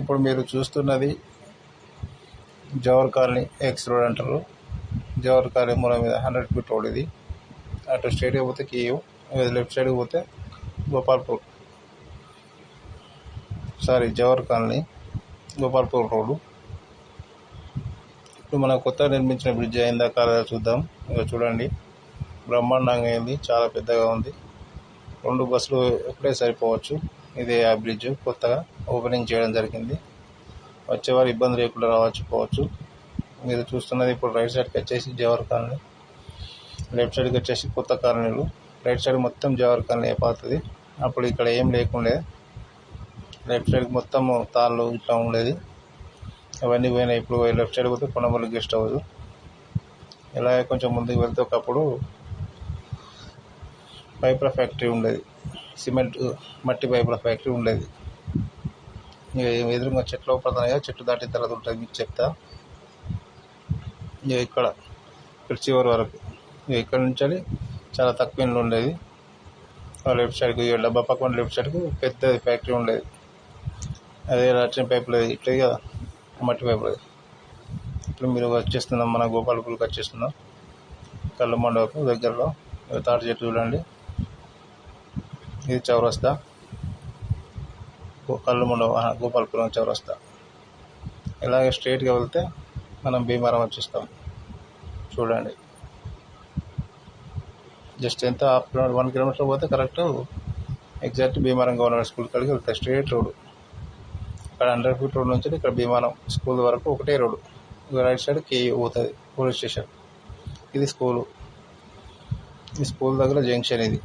ఇప్పుడు మీరు చూస్తున్నది జవహర్ కాలనీ ఎక్స్ రోడ్ అంటారు. జవహర్ కాలనీ మూల మీద హండ్రెడ్ ఫీట్ రోడ్ ఇది. అటు స్ట్రైట్గా పోతే కేయూ లెఫ్ట్ సైడ్కి పోతే Gopalpur. Sorry Jawahar colony Gopalpur road ఇప్పుడు మనం కొత్త నిర్మించిన బ్రిడ్జ్ అయిందా కాదా చూద్దాం. ఇక చూడండి. బ్రహ్మాండంగా అయింది చాలా పెద్దగా ఉంది. రెండు బస్సులు ఒకటే సరిపోవచ్చు. ఇదే ఆ బ్రిడ్జ్ కొత్తగా ఓపెనింగ్ చేయడం జరిగింది. వచ్చేవారు ఇబ్బంది లేకుండా రావచ్చు పోవచ్చు. మీరు చూస్తున్నది ఇప్పుడు రైట్ సైడ్కి వచ్చేసి జవహర్ కాలనీ. లెఫ్ట్ సైడ్కి వచ్చేసి కొత్త కాలనీలు. రైట్ సైడ్ మొత్తం జవహర్ కాలనీ అయిపోతుంది. అప్పుడు ఇక్కడ ఏం లేకుండే. లెఫ్ట్ సైడ్ మొత్తం తాళ్ళు ఇట్లా ఉండేది. అవన్నీ పోయినాయి. ఇప్పుడు లెఫ్ట్ సైడ్ పోతే కొండమల్లి గెస్ట్ హౌస్. ఇలాగే కొంచెం ముందుకు వెళ్తే ఒకప్పుడు పైపుల ఫ్యాక్టరీ ఉండేది. సిమెంట్ మట్టి పైపుల ఫ్యాక్టరీ ఉండేది. ఇక ఎదురుగా చెట్లు పడుతున్నాయో కదా చెట్టు దాటిన తర్వాత ఉంటుంది మీకు చెప్తా. ఇక ఇక్కడ ఇక్కడ చివరి వరకు. ఇక ఇక్కడ నుంచి చాలా తక్కువ ఇండ్లు ఉండేది ఆ లెఫ్ట్ సైడ్కి డబ్బా పక్కన లెఫ్ట్ సైడ్కి పెద్ద ఫ్యాక్టరీ ఉండేది. అదే లాట్రిన్ పైపులు ఇట్లా కదా మట్టి పైపులు ఇప్పుడు మీరు వచ్చేస్తున్నాం మన గోపాలపూర్కి వచ్చేస్తున్నాం. కళ్ళ మండపం దగ్గరలో. తాటి చెట్టు చూడండి. ఇది చౌరస్తా గో- గోపాలపురం చౌరస్తా ఇలాగే స్ట్రైట్గా వెళ్తే మనం భీమవరం వచ్చేస్తాం. చూడండి. జస్ట్ ఎంత హాఫ్ కిలోమీటర్ వన్ కిలోమీటర్ పోతే correct exact Bhimavaram government school కాడికి వెళ్తాయి స్ట్రేట్ రోడ్ ఇక్కడ హండ్రెడ్ ఫీట్ రోడ్ నుంచి ఇక్కడ భీమవరం స్కూల్ వరకు ఒకటే రోడ్ రైట్ సైడ్ కేయూ పోతుంది పోలీస్ స్టేషన్ ఇది స్కూలు. ఈ స్కూల్ దగ్గర జంక్షన్ ఇది.